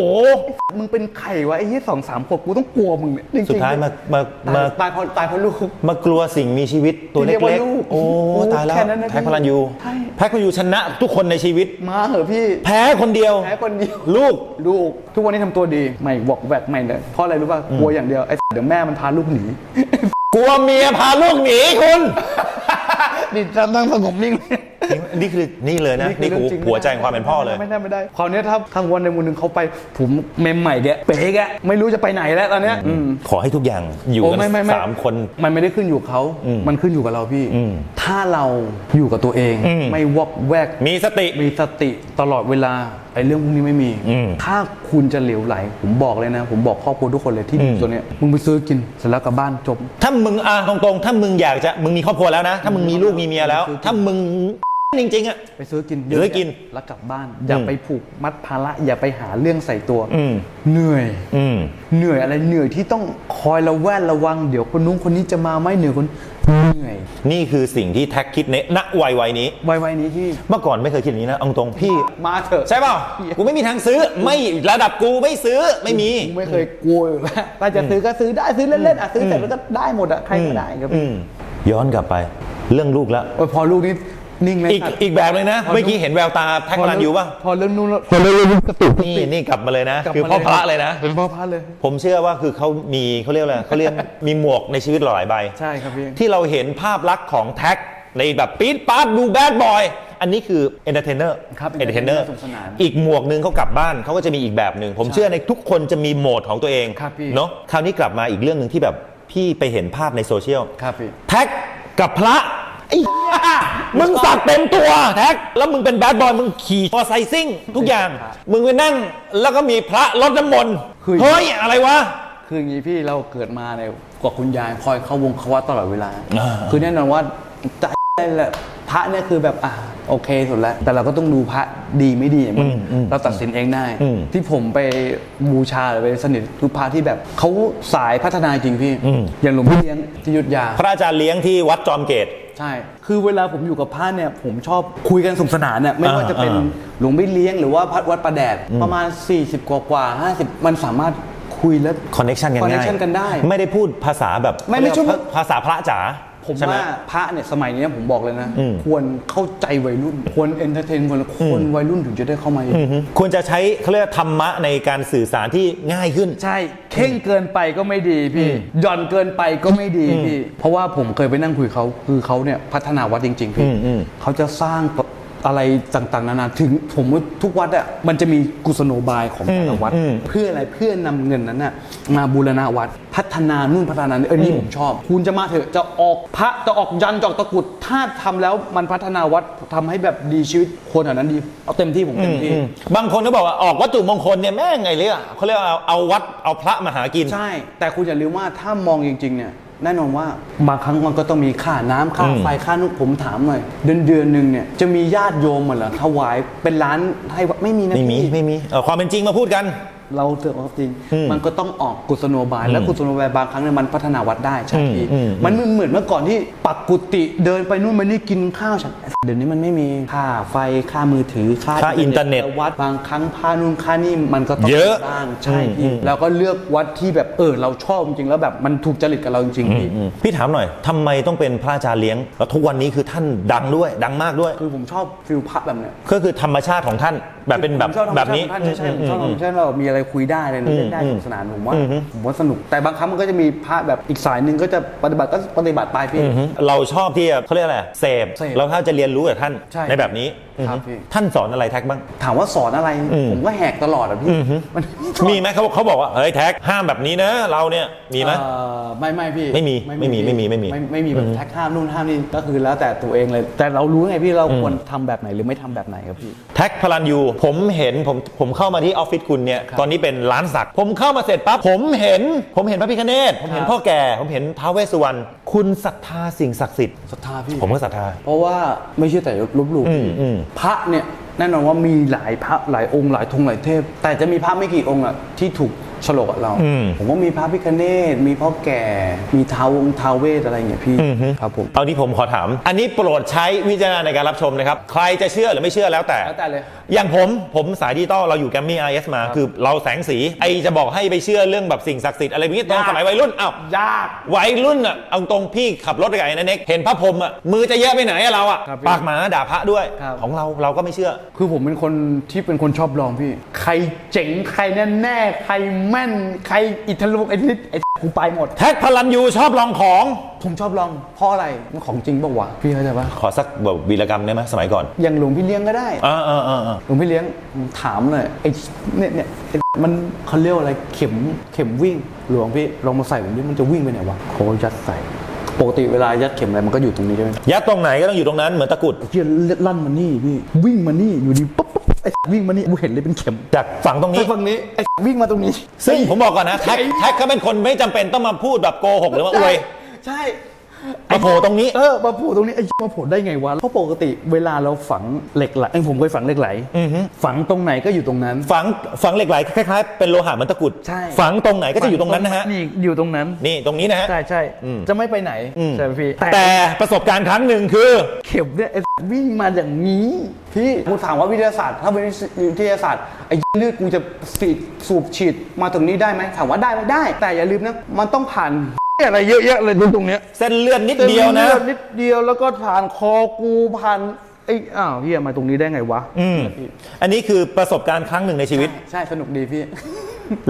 S1: มึงเป็นไข่วะไอ้ยี่สองสามขวบกูต้องกลัวมึงเนี่ยจริงๆ
S2: สุดท้ายมามา
S1: ตามา
S2: ย
S1: ตายเพราะตายเพราะลูก
S2: มากลัวสิ่งมีชีวิตตัว
S1: ที่เรี
S2: เล็
S1: ยกว่า
S2: ก
S1: ลูก
S2: ๆโอ้
S1: โอ้
S2: ตายแล้ว
S1: แค่นั้นนะ
S2: แพ็ค
S1: พี่
S2: พลันยู
S1: ใช่
S2: แพ็คพลันยูชนะทุกคนในชีวิต
S1: มาเหอะพี่
S2: แพ้คนเดียว
S1: แพ้คนเดียว
S2: ลูก
S1: ลูกทุกวันนี้ทำตัวดีไม่บอกแวกไม่เลยเพราะอะไรรู้ป่ะกลัวอย่างเดียวไอ้เดี๋ยวแม่มันพาลูกหนี
S2: กลัวเมียพาลูกหนีคุณ
S1: นี่จำตั้งสงบนิ่ง
S2: นี่คือนี่เลยนะนี่คือ
S1: เรื่องจริง
S2: หัวใจของความเป็นพ่อเลย
S1: ไม่ได้ไม่ได้คราวนี้ถ้าทางวันในวันหนึ่งเขาไปผมเมมใหม่แกเป๋แกไม่รู้จะไปไหนแล้วตอนเนี้ยอืม
S2: ขอให้ทุกอย่างอยู่
S1: โอ้
S2: กัน
S1: ไม่ไม่ไม่
S2: สามคน
S1: มันไม่ได้ขึ้นอยู่กับเขา
S2: อืม
S1: มันขึ้นอยู่กับเราพี่
S2: อืม
S1: ถ้าเราอยู่กับตัวเอง
S2: อืม
S1: ไม่วอกแวก
S2: มีสติ
S1: มีสติตลอดเวลาไอ้เรื่องพวกนี้ไม่มี
S2: อืม
S1: ถ้าคุณจะเหลวไหล ผมบอกเลยนะ ผมบอกครอบครัวทุกคนเลยที่
S2: อืม
S1: ตัวเนี้ยมึงไปซื้อกินเสร็จแล้วกลับบ้านจบ
S2: ถ้ามึงอ่าตรงๆ ถ้ามึงอยากจะมึงมีครอบครัวแล้วนะ ถ้ามึงมีลูกมีเมียแล้ว ถ้ามึงจริงๆอะ
S1: ไปซื้อกิน
S2: เดี๋ยวให้กิน
S1: แล้วกลับบ้าน อย่า
S2: อืม
S1: ไปผูกมัดภาระอย่าไปหาเรื่องใส่ตัว
S2: อืม
S1: เหนื่อย
S2: อืม
S1: เหนื่อยอะไรเหนื่อยที่ต้องคอยระแวดระวัง เดี๋ยวคนนู้นคนนี้จะมาไหมเหนื่อยคนเหนื่อย
S2: นี่คือสิ่งที่แท็กคิดในณวัยวัยนี้
S1: วัยวัยนี้ที่
S2: เมื่อก่อนไม่เคยคิดอย่างนี้นะเอาตรงพี่
S1: มาเถอะ
S2: ใช่เปล่ากูไม่มีทางซื้อไม่ระดับกูไม่ซื้อไม่มี
S1: กูไม่เคยกลัวอยู่แล้วถ้าจะซื้อก็ซื้อได้ซื้อเล่นๆอะซื้อเสร็จแล้วก็ได้หมดอะใครก็ได้ครับ
S2: อืมย้อนกลับไป เรื่องลูกแล้ว
S1: เออพอลูกนี้นิ่งเลย
S2: อีกอีกแบบเลยนะ
S1: พอลูก
S2: เมื่อกี้เห็นแววตาแท็กพลันยูป่ะ
S1: พอเรื่องนู้นแล้วพอเรื่องนู้นกระตุก
S2: นี่นี่กลับมาเลยนะ
S1: กลับ
S2: คือ
S1: มา
S2: พ่อพระเลยนะ
S1: เป็นพ่อพระเลย
S2: ผมเชื่อว่าคือเขามีเขาเรียกอะไรเขาเรียก มีหมวกในชีวิตหลายใบ
S1: ใช่ครับพี่
S2: ที่เราเห็นภาพลักษณ์ของแท็กในแบบปี๊ดป๊าดดูแบดบอย อันนี้คือเอนเตอร์เทนเนอร์
S1: ครับ
S2: เอนเตอร์เทนเนอร์
S1: สนุกสนาน
S2: อีกหมวกหนึ่งเขากลับบ้านเขาก็จะมีอีกแบบหนึ่งผมเชื่อในทุกคนจะมีโหมดของตัวเอง
S1: ครับพี่
S2: เนาะคราวนี้กลับมาอีกเรื่องหนึ่งที่แบบพี่ไปเห็นภาพในโซเชียล
S1: ครับพี่
S2: แท็ก กับพระไอ้เหี้ยมึงสักเต็มตัวแท็ก แล้วมึงเป็นแบดบอยมึงขี่มอไซค์ซิ่งทุกอย่าง มึงไปนั่งแล้วก็มีพระรดน้ำมนต์
S1: คือ
S2: เฮ้ยอะไรวะ
S1: คืออย่างนี้พี่เราเกิดมาเนี่ยกับคุณยายคอยเข้าวงเข้าวัดตลอดเวลา
S2: อ่า
S1: คือแน่นอนว่าใจแหละ พระเนี่ยคือแบบอะโอเคสุดแล้ว แต่เราก็ต้องดูพระดีไม่ดีมันเราตัดสินเองได้
S2: อืม
S1: ที่ผมไปบูชาหรือไปสนิทคือพระที่แบบเขาสายพัฒนาจริงพี่
S2: อืม
S1: อย่างหลวงพี่เลี้ยงที่อยุทธยา
S2: พระอาจารย์เลี้ยงที่วัดจอมเกต
S1: ใช่ คือเวลาผมอยู่กับพระเนี่ย ผมชอบคุยกันสนุกสนานเนี่ยไม่ว่า
S2: อ่า
S1: จะเป็น
S2: อ่า
S1: หลวงพี่เลี้ยงหรือว่าพัดวัดประแดดประมาณ 40 กว่ากว่าๆ50มันสามารถคุยแล้ว
S2: คอนเน็ชันกันง่าย
S1: connection กันได้
S2: ไม่ได้พูดภาษาแบบ
S1: ไม่ไม่
S2: เขาเรียก
S1: ใช่
S2: ว่าภาษาพระจ๋า
S1: ผม
S2: ใช่ไหม
S1: ว่าพระเนี่ยสมัยนี้ผมบอกเลยนะ
S2: อืม
S1: ควรเข้าใจวัยรุ่น ควรเอนเตอร์เทนคนคนวัยรุ่นถึงจะได้เข้ามาอยู่
S2: ควรจะใช้เขาเรียกว่าธรรมะในการสื่อสารที่ง่ายขึ้น
S1: ใช่เข่งเกินไปก็ไม่ดีพี่หย่อนเกินไปก็ไม่ดีพี่ เพราะว่าผมเคยไปนั่งคุยเขาคือเขาเนี่ยพัฒนาวัดจริง ๆ พี่
S2: อืมอืม
S1: เขาจะสร้าง อะไรต่างๆนานาถึงผมว่าทุกวัดอะมันจะมีกุศโลบายของแต่ละวัด
S2: อืม
S1: เพื่ออะไรเพื่อนำเงินนั้นน่ะมาบูรณะวัดพัฒนานู่นพัฒนานี่เออนี่ผมชอบ คุณจะมาเถอะจะออกพระจะออกยันจะออกตะกรุดถ้าทำแล้วมันพัฒนาวัดทำให้แบบดีชีวิตคนแถวนั้นดีเอาเต็มที่ผมเต็มที่
S2: อืมบางคนก็บอกว่าออกวัตถุมงคลเนี่ยแม่งไงเลยอะเขาเรียกว่าเอาเอาวัดเอาพระมาหากิน
S1: ใช่ แต่คุณอย่าลืมว่าถ้ามองจริงๆเนี่ย แน่นอนว่าบางครั้งมันก็ต้องมีค่าน้ำค่า
S2: อืม
S1: ไฟค่านุกผมถามหน่อยเดือนเดือนหนึ่งเนี่ยจะมีญาติโยมเหรอถวายเป็นล้านให้วัดไม่มีนะ
S2: ไม่มี
S1: พี่
S2: ไม่มีเอาความเป็นจริงมาพูดกัน
S1: เราเถอะว่าจริง
S2: อืม
S1: มันก็ต้องออกกุศโลบาย และกุศโลบายบางครั้งเนี่ยมันพัฒนาวัดได้ใช่พี่
S2: อืมอืม
S1: มันเหมือนเมื่อก่อนที่ปักกุฏิเดินไปนู่นมานี่กินข้าวฉันเดี๋ยวนี้มันไม่มีค่าไฟค่ามือถือค่า
S2: ค่าอินเทอร์เน็ต
S1: วัดบางครั้งค่านู่นค่านี่มันก็ต้อง
S2: เยอะ
S1: บ้างใช่
S2: อื
S1: พี่
S2: ม
S1: แล้วก็เลือกวัดที่แบบเออเราชอบจริงๆแล้วแบบมันถูกจริตกับเราจริงๆพี่
S2: อืมพี่ถามหน่อยทำไมต้องเป็นพระอาจารย์เลี้ยงแล้วทุกวันนี้คือท่านดังด้วย ดังมากด้วย
S1: คือผมชอบฟิลพระแบบเนี้ย
S2: ก็คือธรรมชาติของท่าน แบบเป็นแบบ
S1: ผมชอบธรรม
S2: แบ
S1: ชา
S2: บ
S1: ติ
S2: นี้
S1: ของท่านใช่ใช่ผมชอบธรรมชาติเรามีอะไรคุยได้เลยนะ
S2: อืม
S1: เล่นได้
S2: อื
S1: ส
S2: ม
S1: นุกสนานผมว่า
S2: อืม
S1: ผมว่าสนุกแต่บางครั้งมันก็จะมีพระแบบอีกสายหนึ่งก็จะปฏิบัติก็ปฏิบัติไปพี่
S2: อือฮึเราชอบที่จะเขาเรียกอะไรเสพ
S1: เสพ
S2: เราถ้าจะเรียนรู้กับท่าน
S1: ใช่
S2: ในแบบนี้
S1: ครับ
S2: อือฮึ
S1: พี่
S2: ท่านสอนอะไรแท็กบ้าง
S1: ถามว่าสอนอะไร
S2: อืม
S1: ผมก็แหกตลอดอะพี่มัน
S2: มีไหมเขาเขาบอกว่าเฮ้ยแท็กห้ามแบบนี้นะเราเนี่ยมีไหม
S1: เอ่อไม่ไม่พี่
S2: ไม่มีไม่มีไม่มีไม่มี
S1: ไม่ไม่มีแบบแท็กห้ามนู่นห้ามนี่ก็คือแล้วแต่ตัวเองเลย แต่เรารู้ไงพี่เราควรทำแบบไหนหรือไม่ทำแบบไหนครับพี่
S2: แท็กพลันยูผมเห็นผมผมเข้ามาที่ออฟฟิศคุณเนี่ย
S1: ครับ
S2: ตอนนี้เป็นร้านสัก ผมเข้ามาเสร็จปั๊บผมเห็น ผมเห็นพระพิฆเนศผมเห็น
S1: ครับ
S2: พ่อแก่ ผมเห็นท้าวเวสสุวรรณคุณศรัทธาสิ่งศักดิ์สิทธิ์
S1: ศรัทธาพี่
S2: ผมก็ศรัทธา
S1: เพราะว่าไม่ใช่แต่ลบหลู่
S2: อืมอืม
S1: พระเนี่ยแน่นอนว่ามีหลายพระหลายองค์หลายธงหลายเทพ แต่จะมีพระไม่กี่องค์อะที่ถูกฉลกกับเรา
S2: อืม
S1: ผมว่ามีพระพิคเนตมีพ่อแก่ มีท้าวองค์ท้าวเวทอะไรอย่างเงี้ยพี่
S2: อือฮึ
S1: ครับผม
S2: เอาที่ผมขอถาม อันนี้โปรดใช้วิจารณญาณในการรับชมนะครับ ใครจะเชื่อหรือไม่เชื่อแล้วแต่
S1: แล้วแต่เลย
S2: อย่างผมผมสายดิจิตอลเราอยู่แกรมมี่ไอเอสมา คือเราแสงสีไอจะบอกให้ไปเชื่อเรื่องแบบสิ่งศักดิ์สิทธิ์อะไรแบบนี้ตอน
S1: ยาก
S2: สมัยวัยรุ่นอ้าว
S1: ยาก
S2: วัยรุ่นอะเอาตรงพี่ขับรถไปกับไอ้นันเน็กเห็นพระพรหมอะมือจะเยอะไปไหนอะเราอะ
S1: ครับพี่
S2: ปากหมาด่าพระด้วย
S1: ครับ
S2: ของเราเราก็ไม่เชื่อ
S1: คือผมเป็นคนที่เป็นคนชอบลองพี่ ใครเจ๋งใครแน่แน่ๆใครแม่น ใครอิทธิฤทธิ์ไอ้ที่ไอ้ กูไปหมด
S2: แท็กพลันยูชอบลองของ
S1: ผมชอบลองเพราะอะไรมันของจริงปะวะพี่เข้าใจปะ
S2: ขอสักแบบวีรกรรมได้ไหมสมัยก่อน
S1: อย่างหลวงพี่เลี้ยงก็ได้
S2: อ่าอ่าอ่าอ่า
S1: หลวงพี่เลี้ยงผมถามเลยไอ้เนี่ยเนี่ยไอ้มันเขาเรียกว่าอะไรเข็มเข็มวิ่งหลวงพี่ลองมาใส่ผมดิมันจะวิ่งไปไหนวะเขายัดใส่ปกติเวลายัดเข็มอะไรมันก็อยู่ตรงนี้ใช่ไหม
S2: ยัดตรงไหนก็ต้องอยู่ตรงนั้นเหมือนตะกรุด
S1: เฮียลั่นมานี่พี่วิ่งมานี่อยู่ดีปุ๊บปุ๊บ ไอ้วิ่งมานี่กูเห็นเลยเป็นเข็ม
S2: จากฝั่งตรง
S1: ไอ้
S2: นี้
S1: ฝั่งนี้ไอ้วิ่งมาตรงนี้
S2: ซึ่งผมบอกก่อนนะแท็กแท็กเขาเป็นคนไม่จำเป็นต้องมาพูดแบบโกหกหรือว่าอวย
S1: ใช่
S2: มาโผล่ตรงนี้
S1: เออมาโผล่ตรงนี้ไอ้มาโผล่ได้ไงวะเพราะปกติเวลาเราฝังเหล็กไหลไอ้ผมเคยฝังเหล็กไหลฝังตรงไหนก็อยู่ตรงนั้น
S2: ฝังฝังเหล็กไหลคล้ายๆเป็นโลหะเหมือนตะกรุด
S1: ใช่
S2: ฝังตรงไหนก็จะอยู่ตรงนั้นนะฮะ
S1: นี่อยู่ตรงนั้น
S2: นี่ตรงนี้นะฮะ
S1: ใช่ใช่
S2: อืม
S1: จะไม่ไปไหน
S2: อืม
S1: ใช่ไหมพี่
S2: แต่ประสบการณ์ครั้งหนึ่งคือ
S1: เข็มเนี่ยไอ้วิ่งมาอย่างนี้พี่ผมถามว่าวิทยาศาสตร์ ถ้าเป็นวิทยาศาสตร์ไอ้เลือดกูจะสีดสูบฉีดมาตรงนี้ได้ไหมถามว่าได้ไหมได้ แต่อย่าลืมนะมันต้องผ่าน อะไรเยอะแยะเลยตรงเนี้ย
S2: เส้นเลือดนิดเดียวนะ
S1: ส้ลือนิดเดียวแล้วก็ผ่านคอกูผ่านไอ้อ้าวเฮียมาตรงนี้ได้ไงวะ
S2: อืมอันนี้คือประสบการณ์ครั้งหนึ่งในชีวิต
S1: ใช่สนุกดีพี่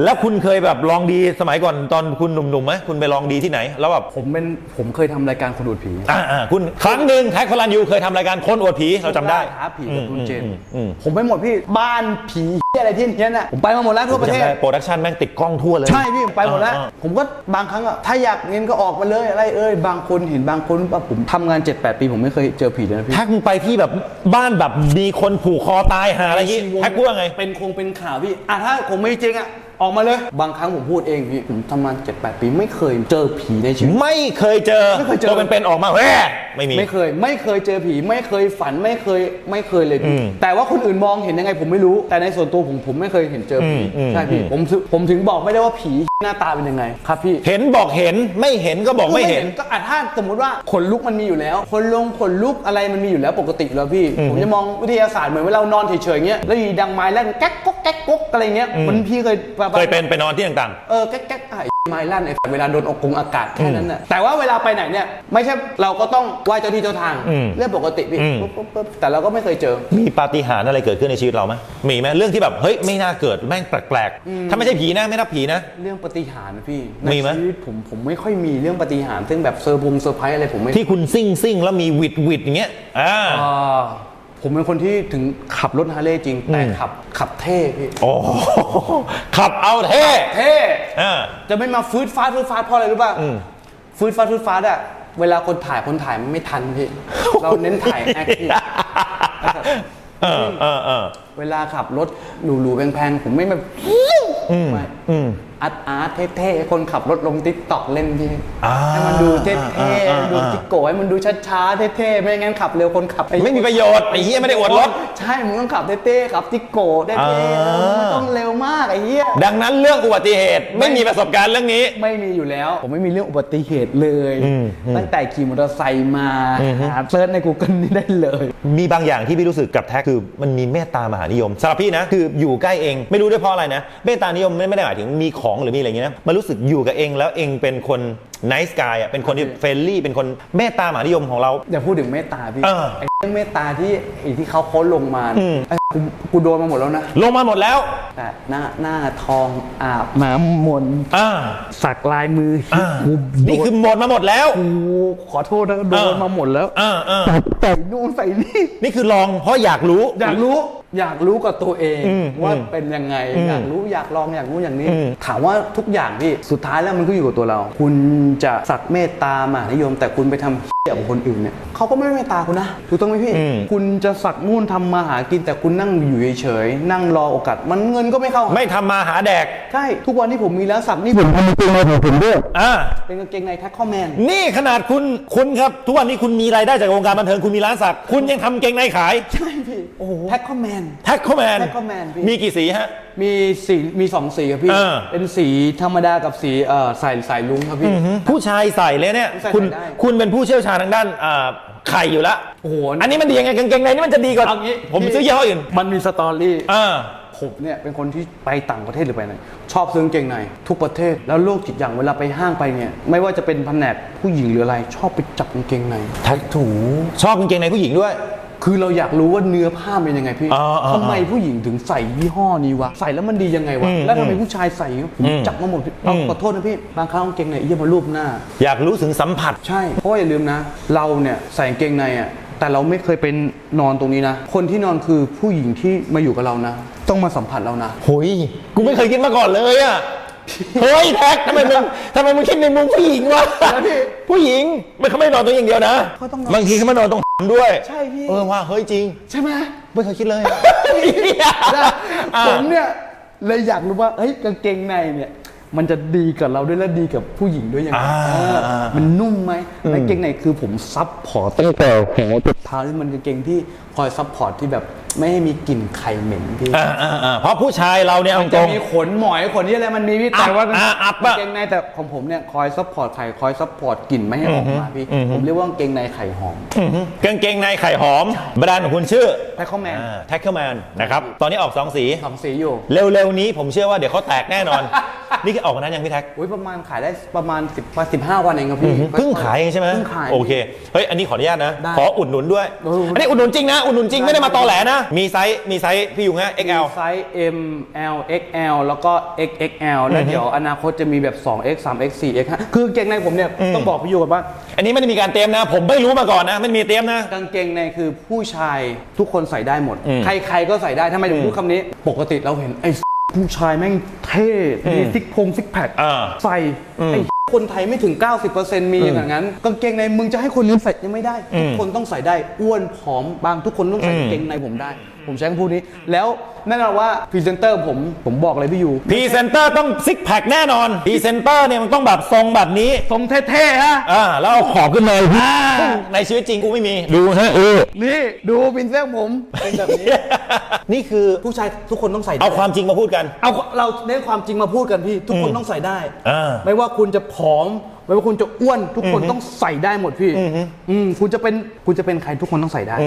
S2: แล้วคุณเคยแบบลองดีสมัยก่อนตอนคุณหนุ่มๆไหมคุณไปลองดีที่ไหน แล้วแบบ
S1: ผมเป็นผมเคยทำรายการคนดูดผี
S2: อ่าอ่าคุณครั้งหนึ่งแท็กพลันยูเคยทำรายการคนอวดผีเราจำได้
S1: หาผีกับคุณเจน
S2: อืมอืม
S1: ผมไปหมดพี่บ้านผี อะไรที่เนี้ยน่ะผมไปมาหมดแล้วทั่วประเทศ
S2: จำได้โปรดักชันแม่งติดกล้องทั่วเลย
S1: ใช่พี่ผมไปหมดแล้ว
S2: อ่า
S1: ผมก็บางครั้งอะถ้าอยากเงินก็ออกมาเลยอะไรเอ้ยบางคนเห็นบางคนว่าผมทำงาน 7-8 ปีผมไม่เคยเจอผีเลยนะพี่
S2: แท็กมึงไปที่แบบบ้านแบบมีคนผูกคอตายหาอะไรอย่างงี้แท็กพูดว่าไง
S1: เป็นคงเป็นข่าวพี่อะถ้าผมไม่จริงอะ ออกมาเลย บางครั้งผมพูดเองพี่ผมทำงาน7-8ปีไม่เคยเจอผีในชีวิต
S2: ไม่เคยเจอ
S1: ไม่เคยเจอ
S2: ตัวเป็นๆออกมาแหวไม่มี
S1: ไม่เคย ไม่เคยเจอผีไม่เคยฝันไม่เคยไม่เคยเลย
S2: อื
S1: พี่
S2: ม
S1: แต่ว่าคนอื่นมองเห็นยังไงผมไม่รู้ แต่ในส่วนตัวผมผมไม่เคยเห็นเจอผี
S2: อืมอืม
S1: ใช่พี่
S2: อืม
S1: ผมถึงผมถึงบอกไม่ได้ว่าผีหน้าตาเป็นยังไง ครับพี่
S2: เห็นบอกเห็นไม่เห็นก็บอกไม่เห็น
S1: ก็อาจถ้าสมมติว่าขนลุกมันมีอยู่แล้วขนลงขนลุกอะไรมันมีอยู่แล้วปกติอยู่แล้วพี่ ผมจะมองวิทยาศาสตร์เหมือนเวลาเรานอนเฉยๆเงี้ยแล้วอยู่ดีดังไม้แล่นแก๊กก๊ก แก๊กก๊กอะไรเงี้ยมันพี่เคย
S2: เคยเป็นไปนอนที่ต่าง
S1: เออแก๊กแก๊กไอ้ไมลั่นไอ้เวลาโดนอกกงอากาศแค่นั้นน่ะแต่ว่าเวลาไปไหนเนี่ย ไม่ใช่เราก็ต้องไหว้เจ้าที่เจ้าทาง
S2: อืม
S1: เรื่องปกติพี่
S2: อืม
S1: ปุ๊บปุ๊บปุ๊บแต่เราก็ไม่เคยเจอ
S2: มีปาฏิหาริย์อะไรเกิดขึ้นในชีวิตเราไหมมีไหมเรื่องที่แบบเฮ้ยไม่น่าเกิดแม่งแปลกๆ ถ้าไม่ใช่ผีนะไม่นับผีนะ
S1: เรื่องปฏิหารย์พี่ใน
S2: มีไหม
S1: ชีวิตผมผมไม่ค่อยมีเรื่องปฏิหารย์ซึ่งแบบเซอร์พงเซอร์ไพรส์อะไรผมไม่
S2: ที่คุณซิ่งซิ่งแล้วมีวิดวิดอย่างเงี้ยอ่า
S1: อ่า ผมเป็นคนที่ถึงขับรถฮาร์เลย์จริง แต่
S2: อืม
S1: ขับขับเท่พี่
S2: โอ้โหขับเอาเท่
S1: เท่
S2: อ่า
S1: จะไม่มาฟืดฟาดฟืดฟาดเพราะอะไรรู้ป่ะ
S2: อืม
S1: ฟืดฟาดฟืดฟาดอะเวลาคนถ่ายคนถ่ายมันไม่ทันพี่ เราเน้นถ่ายแอคพี่
S2: เออเออเออ
S1: เวลาขับรถหรูๆแพงๆผมไม่แบบไม่
S2: อืม
S1: อาร์ตอาร์ตเท่ๆให้คนขับรถลงติ๊กต็อกเล่นพี่
S2: อ่า
S1: ให้มันดูเท่
S2: อ่า
S1: ๆ
S2: อ่า
S1: ดูจิกโกะให้มันดูช้าๆเท่ๆไม่งั้นขับเร็วคนขับ
S2: ไม่มีประโยชน์ไอ้เหี้ยไม่ได้อวดรถ
S1: ใช่มึงต้องขับเท่ๆขับจิกโกะเท่
S2: อ่า
S1: ๆไม่ต้องเร็วมากไอ้เหี้ย
S2: ดังนั้นเรื่องอุบัติเหตุไม่มีประสบการณ์เรื่องนี้
S1: ไม่มีอยู่แล้ว ผมไม่มีเรื่องอุบัติเหตุเลย
S2: อืมอืม
S1: ตั้งแต่ขี่มอเตอร์ไซค์มาหาเซิร์ชใน Google นี่ได้เลย
S2: มีบางอย่างที่พี่รู้สึกกับแท็กคือมันมีเมตตามหานิยมสำหรับพี่นะคืออยู่ใกล้เองไม่รู้ด้วยเพราะอะไรนะเมตตานิยมไม่ไม่ได้หมายถึงมีของหรือมีอะไรอย่างเงี้ยนะมันรู้สึกอยู่กับเองแล้วเองเป็นคน nice guy อะเป็นคนที่เฟรนลี่เป็นคนเมตตามหานิยมของเรา
S1: อย่าพูดถึงเมตตาพี่
S2: เออ
S1: ไอ้เรื่องเมตตาที่ไอ้ที่เขาโค้ดลงมา
S2: อืม
S1: ไอ้กูกูโดนมาหมดแล้วนะ
S2: ลงมาหมดแล้ว
S1: แต่หน้าหน้าทองอาบน้ำมนต์
S2: อ่า
S1: สักลายมือ
S2: อ่า
S1: กูโด
S2: นี่คือหมดมาหมดแล้ว
S1: กูขอโทษนะโดนมาหมดแล้ว
S2: อ่าอ่า
S1: แต่นู่นใส่นี่
S2: นี่คือลองเพราะอยากรู้
S1: อยากรู้อยากรู้กับตัวเอง
S2: อืม
S1: ว่า
S2: อืม
S1: เป็นยังไง
S2: อืม
S1: อยากรู้อยากลองอยากรู้อย่างนี้
S2: อืม
S1: ถามว่าทุกอย่างพี่สุดท้ายแล้วมันก็อยู่กับตัวเรา คุณจะสักเมตตามหานิยม แต่คุณไปทำ เหี้ยกับคนอื่นเนี่ยเขาก็ไม่เมตตาคุณนะถูกต้องไหมพี่
S2: อืม
S1: คุณจะสักนู่นทำมาหากินแต่คุณนั่งอยู่เฉยๆนั่งรอโอกาสมันเงินก็ไม่เข้า
S2: ไม่ทำมาหาแดก
S1: ใช่ทุกวันที่ผมมีแล้วสักนี่ผมทำกางเกงในของผมด้วย
S2: อ่า
S1: เป็นกางเกงในแท็กข้อแมน
S2: นี่ขนาดคุณคุณครับ ทุกวันนี้คุณมีรายได้จากวงการบันเทิงคุณมีร้านสัก คุณยังทำเกงในขาย
S1: ใช่พี่แท็กข้อแมน
S2: แท็กเข้าแมน
S1: Tackleman พี่
S2: มีกี่สีฮะ
S1: มีสีมีสองสีครับพี่
S2: เออ
S1: เป็นสีธรรมดากับสีเอ่อใส่ใส่ลุงครับพี่
S2: ผู้ชายใส่เลยเนี่ย
S1: ผู้ชาย
S2: คุณ
S1: ใส่ได้
S2: คุณเป็นผู้เชี่ยวชาญทางด้านอ่าไข่อยู่แล้ว
S1: โอ้โห
S2: อันนี้มันดียังไงกางเกงในนี่มันจะดีกว่า
S1: เอางี้
S2: ผม
S1: พี่
S2: ซื้อยี่ห้ออื่น
S1: มันมีสตอรี่
S2: อ่า
S1: ผมเนี่ยเป็นคนที่ไปต่างประเทศหรือไปไหน ชอบซื้อกางเกงในทุกประเทศแล้วโลกจิตอย่างเวลาไปห้างไปเนี่ยไม่ว่าจะเป็นแผนกผู้หญิงหรืออะไร ชอบไปจับกางเกงใน
S2: แท็กถู ชอบกางเกงในผู้หญิงด้วย
S1: คือเราอยากรู้ว่าเนื้อผ้าเป็นยังไงพี่
S2: อ่าอ่า
S1: ทำไมผู้หญิงถึงใส่ยี่ห้อนี้วะ ใส่แล้วมันดียังไงวะ
S2: อืม
S1: แล้วทำไมผู้ชายใส่ผม
S2: อืม
S1: จับมาหมดพี่เอา
S2: อืม
S1: ขอโทษนะพี่ บางครั้งกางเกงในเยี่ยมารูปหน้า
S2: อยากรู้ถึงสัมผัส
S1: ใช่ เพราะว่าอย่าลืมนะ เราเนี่ยใส่กางเกงในอะ แต่เราไม่เคยเป็นนอนตรงนี้นะ คนที่นอนคือผู้หญิงที่มาอยู่กับเรานะ ต้องมาสัมผัสเรานะ
S2: โหยกูไม่เคยคิดมาก่อนเลยอะ เฮ้ยแท็กทำไมมึงทำไมมึงคิดในมุมผู้หญิงวะผู้หญิงไม่เขาไม่นอนตรงอย่างเดียวนะ
S1: เขาต้องนอน
S2: บางทีเขามานอนตรงด้วย
S1: ใช่พี่
S2: เออว่าเฮ้ยจริง
S1: ใช่ไหม
S2: ไม่เคยคิดเลย
S1: ผมเนี่ยเลยอยากรู้ว่าเฮ้ยกางเกงในเนี่ย มันจะดีกับเราด้วยและดีกับผู้หญิงด้วยยังไง
S2: อ่า
S1: เออมันนุ่มไหมกางเกงในคือผมซับพอร์ตตั้งแต่หัวจนเท้าที่มันกางเกงที่คอยซับพอร์ตที่แบบ ไม่ให้มีกลิ่นไข่เหม็นพี่
S2: อ่าอ่าอ่าเพราะผู้ชายเราเนี่ยเอาต
S1: จะ
S2: รง
S1: มีขนหมอยขนที่อะไรมันมีพี่
S2: อัพ
S1: แต่ว่า
S2: อะอัพอะ
S1: กางเกงในแต่ของผมเนี่ยคอยซัพพอร์ตไข่คอยซัพพอร์ตกลิ่นไม่ให้ออกมาพี่ผมเรียกว่ากางเกงในไข่หอม
S2: อื้อหือกางเกงในไข่หอมแบรนด์ของคุณชื่อ
S1: Tackleman
S2: แท็กเกอร์แมนนะครับ ตอนนี้ออกสองสี
S1: สองสีอยู่
S2: เร็วๆนี้ผมเชื่อว่าเดี๋ยวเขาแตกแน่นอน นี่คือออกมานานยังพี่แท็ก
S1: อุ้ยประมาณขายได้ประมาณ10 15 วันเองครับพี่
S2: เพิ่งขายเองใช่ไหม
S1: เพิ่งขาย
S2: โอเค เฮ้ย อันนี้ขออนุญาตนะ
S1: ได้
S2: ขออุดหนุนด้วย
S1: เอออั
S2: อันนี้อุดหนุนจริงนะ อุดหนุนจริง
S1: ได้
S2: ไม่ได้มาตอแหลนะมีไซส์มีไซส์พี่ยุงฮะ XL
S1: มีไซส์ M L XL แล้วก็ XXL แล้วเดี๋ยวอนาคตจะมีแบบ 2X 3X 4X 5คือกางเกงในผมเนี่ยต้องบอกพี่ยูก่อนว่า
S2: อันนี้ไม่ได้มีการเตรียมนะ ผมไม่รู้มาก่อนนะไม่มีเตรียมนะ
S1: กางเกงในคือผู้ชายทุกคนใส่ได้หมด
S2: อืม
S1: ใครๆก็ใส่ได้ทำไมถึงพูดคำนี้ ปกติเราเห็นไอ้ ผู้ชายแม่งเท่ มีซิกพงซิกแพค
S2: อ่า
S1: ใส่ไอ้ คนไทยไม่ถึง 90%มีอย่างนั้นกางเกงในมึงจะให้คนนี้ใส่ยังไม่ได้ทุกคนต้องใส่ได้อ้วนผอมบางทุกคนต้องใส่กางเกงในผมได้ ผมใช้คำพูดนี้ แล้วแน่นอนว่าพรีเซนเตอร์ผมผมบอกเลยพี่ยู
S2: พรีเซนเตอร์ต้องซิกแพคแน่นอนพรีเซนเตอร์เนี่ยมันต้องแบบทรงแบบนี้
S1: ทรงเท่ๆฮะ
S2: อ่าแล้วเอาขอบขึ้นเลยซึ่งในชีวิตจริงกูไม่มีดูฮะเออ
S1: นี่ดูพินเซลผมเป็นแบบนี้
S2: นี่คือ
S1: ผู้ชายทุกคนต้องใส่ได้
S2: เอาความจริงมาพูดกัน
S1: เอาเราเน้นความจริงมาพูดกันพี่ ทุกคนต้องใส่ได้
S2: อ่า
S1: ไม่ว่าคุณจะผอม ไม่ว่าคุณจะอ้วนทุกคนต้องใส่ได้หมดพี่อืมคุณจะเป็นคุณจะเป็นใครทุกคนต้องใส่ได้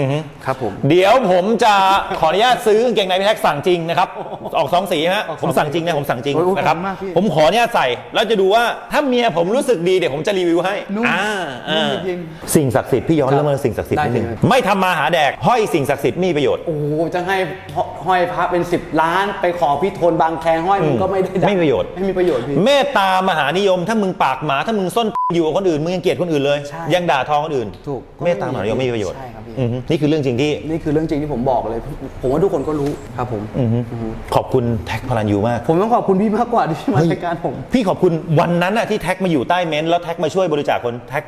S1: ครับผม
S2: เดี๋ยวผมจะขออนุญาตซื้อกางเกงในพี่แท็กสั่งจริงนะครับออกสองสีฮะ
S1: ออกสอง
S2: ผมสั่งจริงนะผมสั่งจริง
S1: โอ้ยโอ้ย
S2: นะครับ
S1: ขอบคุณมากพี่
S2: ผมขออนุญาตใส่แล้วจะดูว่าถ้าเมียผมรู้สึกดีเดี๋ยวผมจะรีวิวให้
S1: นุ่ม
S2: อ่า
S1: นุ่ม
S2: อ่า
S1: จริง
S2: สิ่งศักดิ์สิทธิ์พี่ย้อน
S1: ครับ
S2: เรื่องมาสิ่งศักดิ์สิทธิ์
S1: ได้
S2: นิดนึง
S1: เลย
S2: ไม่ทำมาหาแดกห้อยสิ่งศักดิ์สิทธิ์มีประโยชน์
S1: โอ้โหจะให้ห้อยพระเป็น 10 ล้าน ไปขอพี่โทนบางแคห้อยมันก็ไม่ได้ดัง
S2: ไม่มีประโยชน์
S1: ไม่มีประโยชน์พี่
S2: เมตตามหานิยมถ้ามึงปากหมาถ้ามึงส้นอยู่กับคนอื่นมึงยังเกลียดคนอื่นเลย
S1: ใช่
S2: ยังด่าทอคนอื่น
S1: ถูก
S2: เมตตามหานิยมไม่มีประโยชน์
S1: ใช่ครับพี่
S2: อือฮึนี่คือเรื่องจริงที่
S1: นี่คือเรื่องจริงที่ผมบอกเลย ผมว่าทุกคนก็รู้ครับผม
S2: ขอบคุณแท็กพลันยูมาก
S1: ผมต้องขอบคุณพี่มากกว่าที่มารายการผม
S2: พี่ขอบคุณวันนั้นน่ะที่แท็กมาอยู่ใต้เม้นท์แล้วแท็กมาช่วยบริจาคคนแท็ก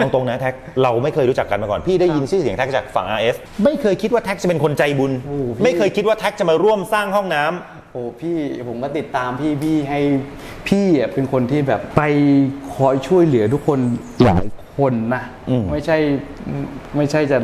S2: ตรงๆนะแท็กเราไม่เคยรู้จักกันมาก่อน พี่ได้ยินชื่อเสียงแท็กจากฝั่ง RS ไม่เคยคิดว่าแท็กจะเป็นคนใจบุญ
S1: โอ้พี่
S2: ไม่เคยคิดว่าแท็กจะมาร่วมสร้างห้องน้ำ
S1: โอ้พี่ผมก็ติดตามพี่พี่ให้พี่อะเป็นคนที่แบบไปคอยช่วยเหลือทุกคนหลายคนนะ
S2: อืม
S1: ไม่ใช่ไม่ใช่จะ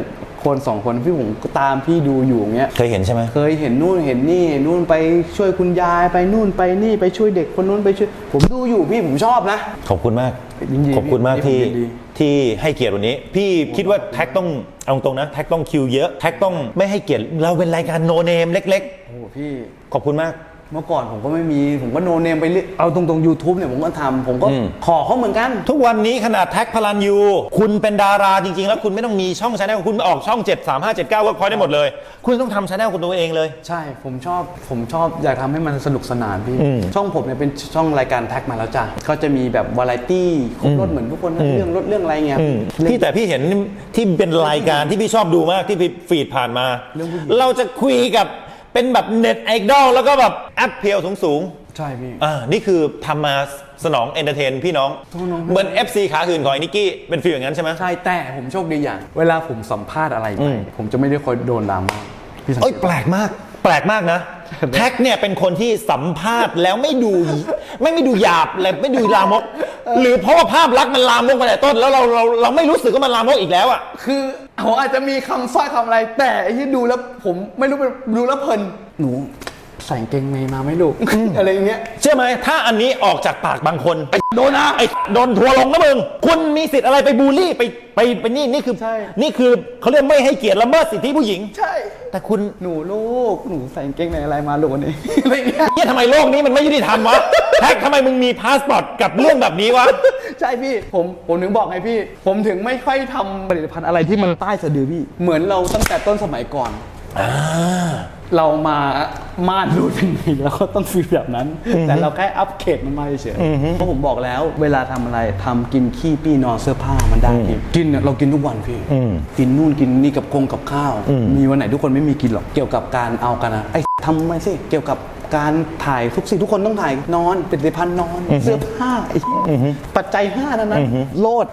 S1: คนสองคนพี่ผมก็ตามพี่ดูอยู่อย่างเงี้ย
S2: เคยเห็นใช่ไหม
S1: เคยเห็นนู่นเห็นนี่นู่นไปช่วยคุณยายไปนู่นไปนี่ไปช่วยเด็กคนนู้นไปช่วย ผมดูอยู่พี่ผมชอบนะ
S2: ขอบคุณมาก
S1: ยินดี
S2: ขอบคุณมาก
S1: พี่
S2: ที่
S1: ยินดี
S2: ที่ให้เกียรติวันนี้ พี่คิดว่าแท็กต้องเอาตรงนะแท็กต้องคิวเยอะแท็กต้องไม่ให้เกียรติเราเป็นรายการโนเนมเล็ก
S1: โอ้พี่
S2: ๆ ขอบคุณมาก
S1: เมื่อก่อนผมก็ไม่มีผมก็โนเนมไปเรื่อยเอาตรงๆ YouTube เนี่ยผมก็ทำผมก็
S2: อืม
S1: ขอเขาเหมือนกัน
S2: ทุกวันนี้ขนาดแท็กพลันยูคุณเป็นดาราจริง ๆ แล้วคุณไม่ต้องมีช่องชาแนลคุณออกช่อง 7 3 5 7 9 Workpoint ได้หมดเลย คุณต้องทำชาแนลคุณตัวเองเลย
S1: ใช่ผมชอบผมชอบอยากทำให้มันสนุกสนานพี่
S2: อืม
S1: ช่องผมเนี่ยเป็นช่องรายการแท็กมาแล้วจ้ะก็จะมีแบบวาไรตี้ครบรถเหมือนทุกคนนะเรื่องรถเรื่องอะไรเงี้ย
S2: อืม
S1: เล่น
S2: พี่แต่พี่เห็นที่เป็นรายการที่พี่ชอบดูมากที่พี่ฟีดผ่านมา
S1: เรื่องผู้หญิง
S2: เราจะคุยกับ เป็นแบบเน็ตไอดอลแล้วก็แบบแอปเพียวสูง
S1: ใช่พี่
S2: ๆอ่านี่คือทำมาสนองเอนเตอร์เทนพี่น้อง
S1: น้องๆ
S2: เหมือน FC ขาหื่นของไอ้นิกกี้เป็นฟีลอย่างนั้นใช่ไหม
S1: ใช่แต่ผมโชคดีอย่าง เวลาผมสัมภาษณ์อะไรไปผมจะไม่ได้คอยโดนดราม่าพี่สัง
S2: เอ้ย
S1: เกต
S2: แปลกมาก แปลกมากนะ แท็กเนี่ยเป็นคนที่สัมภาษณ์แล้วไม่ดูไม่ไม่ดูหยาบและไม่ดูลามก หรือเพราะว่าภาพลักษณ์มันลามกมาแต่ต้นแล้วเราเราเราไม่รู้สึกว่ามันลามกอีกแล้วอะ
S1: คือผมอาจจะมีคำสร้อยคำอะไร แต่ไอ้ที่ดูแล้วผมไม่รู้เป็นดูแล้วเพลินหนู ใส่กางเกงในมาไหมลูกอะไรอย่างเงี้ย
S2: เชื่อไหมถ้าอันนี้ออกจากปากบางคน
S1: โดนนะ
S2: ไอ้โดนทัวร์ลงนะมึงคุณมีสิทธิ์อะไรไปบูลลี่ไปไปไปนี่นี่คือ
S1: ใช่
S2: นี่คือเขาเรียกไม่ให้เกียรติละเมิดสิทธิผู้หญิง
S1: ใช่
S2: แต่คุณ
S1: หนูลูกหนูใส่กางเกงในอะไรมาลูกวันนี้ อะไรอย่างเงี้ย
S2: เนี่ยทำไมโลกนี้มันไม่ยุติธรรมวะ แท็กทำไมมึงมีพาสปอร์ตกับเรื่องแบบนี้วะ
S1: ใช่พี่ผมผมถึงบอกไงพี่ ผมถึงไม่ค่อยทำผลิตภัณฑ์อะไรที่มันใต้สะดือพี่ เหมือนเราตั้งแต่ต้นสมัยก่อน เรามามาดรูดเป็นผีแล้วก็ต้องฟีลแบบนั้น แต่เราแค่อัปเกรดมันมาเฉยๆเพราะผมบอกแล้ว เวลาทำอะไรทำกินขี้ปี้นอนเสื้อผ้ามันได้พี่กินเนี่ยเรากินทุกวันพี่
S2: อืม
S1: กินนู่นกินนี่กับคงกับข้าว มีวันไหนทุกคนไม่มีกินหรอกเกี่ยวกับการเอากันนะไอ้ทำไม่สิเกี่ยวกับการถ่ายทุกสิ่งทุกคนต้องถ่ายนอนผลิตภัณฑ์นอน เสื้อผ้าไอ้ปัจจัยห้านั้นนะโลด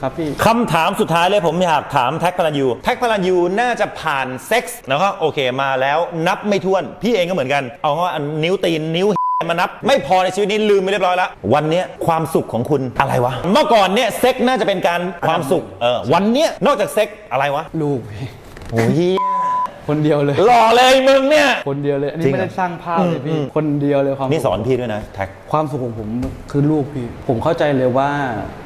S1: ครับพี่
S2: คำถามสุดท้ายเลยผมอยากถามแท็กพลันยูแท็กพลันยูน่าจะผ่านเซ็กส์แล้วก็โอเคมาแล้วนับไม่ถ้วน พี่เองก็เหมือนกัน เอาว่าอันนิ้วตีนนิ้วมานับ ไม่พอในชีวิตนี้ลืมไปเรียบร้อยแล้ว วันเนี้ยความสุขของคุณอะไรวะ เมื่อก่อนเนี่ยเซ็กน่าจะเป็นการความสุขเออวันเนี้ยนอกจากเซ็กอะไรวะ
S1: ลูกพี่
S2: โอ้ย
S1: คนเดียวเลย
S2: หล่อเลยมึงเนี่ย
S1: คนเดียวเลยอัน
S2: จริ
S1: นี้
S2: งเหรอ
S1: ไม่ได้สร้างภาพเลย
S2: อื
S1: พี่
S2: ม
S1: คนเดียวเลยความ
S2: นี่
S1: สุข
S2: สอนพี่ด้วยนะแท็ก
S1: ความสุขของผมคือลูกพี่ ผมเข้าใจเลยว่า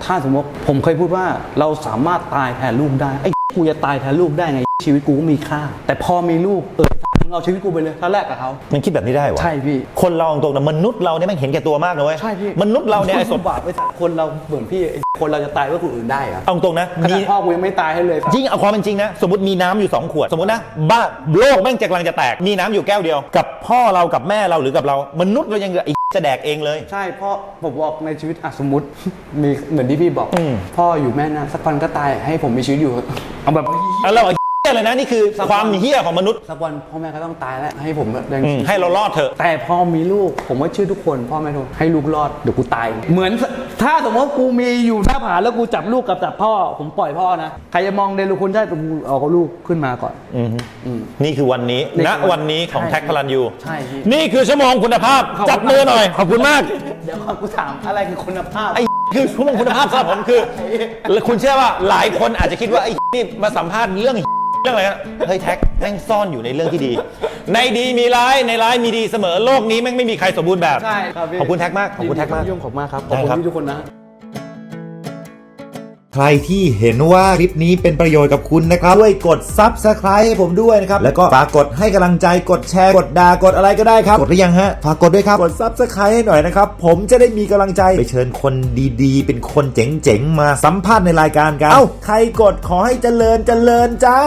S1: ถ้าสมมติผมเคยพูดว่าเราสามารถตายแทนลูกได้ไอ้กูจะตายแทนลูกได้ไงชีวิตกูก็มีค่า แต่พอมีลูกเออมึง เอาชีวิตกูไปเลยถ้าแลกกับเขา
S2: มันคิดแบบนี้ได้วะ
S1: ใช่พี่
S2: คนเราตรงๆนะมนุษย์เราเนี่ยแม่งเห็นแก่ตัวมากนะเว้ย
S1: ใช่พี่
S2: มนุษย์เราเนี่ยไอ้ส
S1: ส
S2: ม
S1: มบาทไปสักคนเราเหมือนพี่ไอ้คนเราจะตายเพื่อคนอื่นได้เหรอะ
S2: เอาตรงนะ
S1: ขนา
S2: มี
S1: ดพ่อกูยังไม่ตายให้เลย
S2: จริงเอาความเป็นจริงนะ สมมติมีน้ำอยู่ 2 ขวด สมมตินะ บ้าโลกแม่งจะกำลังจะแตก มีน้ำอยู่แก้วเดียว กับพ่อเรากับแม่เราหรือกับเรา มนุษย์เรายังไอ้จะแดกเองเลย
S1: ใช่พ่อผมบอกในชีวิตอะสมมติมีเหมือนที่พี่บอก
S2: อืม
S1: พ่ออยู่แม่นะสักวันก็ตายให้ผมมีชีวิตอยู่เอาแบบ
S2: เอา เราไอ้เหี้ยเลยนะนี่คือความเฮี้ยของมนุษย์
S1: สักวันพ่อแม่ก็ต้องตายแล้ว ให้ผมได้
S2: อืมให้เรารอดเถอะ
S1: แต่พอมีลูกผมว่าชื่อทุกคน พ่อแม่ทุกคนให้ลูกรอดเดี๋ยวกูตาย เหมือนถ้าสมมติว่ากูมีอยู่หน้าผาแล้วกูจับลูกกับจับพ่อ ผมปล่อยพ่อนะ ใครจะมองเดลูกคุณได้แต่กูเอาลูกขึ้นมาก่อน
S2: นี่คือวันนี้
S1: นี่
S2: ณ
S1: คือวัน
S2: วันนี้ของ
S1: ใช่
S2: แท็กพลันยู
S1: ใช่พี่
S2: นี่คือชั่วโมงคุณภาพ
S1: ขอบคุณ
S2: จับมือหน่อย ขอบคุณมาก
S1: เดี๋ยวก่อนกูถามอะไรคือคุณภาพ
S2: ไอ้คือชั่วโมงคุณภาพสำหรับผมคือ แล้วคุณเชื่อว่าหลายคนอาจจะคิดว่าไอ้นี่มาสัมภาษณ์เรื่อง เรื่องอะไรนะเฮ้ยแท็กแม่งซ่อนอยู่ในเรื่องที่ดี ในดีมีร้ายในร้ายมีดีเสมอโลกนี้แม่งไม่มีใครสมบูรณ์แบบ
S1: ใช่ครับพี่
S2: ขอบคุณแท็กมากขอบคุณแท็กมาก
S1: ยุ่งขอบคุณมากครับ ขอบคุณ
S2: ได้ครับ
S1: พี่ทุกคนนะ
S2: ใครที่เห็นว่าคลิปนี้เป็นประโยชน์กับคุณนะครับช่วยกด Subscribe ให้ผมด้วยนะครับ แล้วก็ฝากกดให้กำลังใจกดแชร์ กดด่ากดอะไรก็ได้ครับ กดหรือยังฮะ ฝากกดด้วยครับ กด Subscribe ให้หน่อยนะครับ ผมจะได้มีกำลังใจไปเชิญคนดีๆ เป็นคนเจ๋งๆ มาสัมภาษณ์ในรายการกัน เอ้า ใครกดขอให้เจริญเจริญจ้า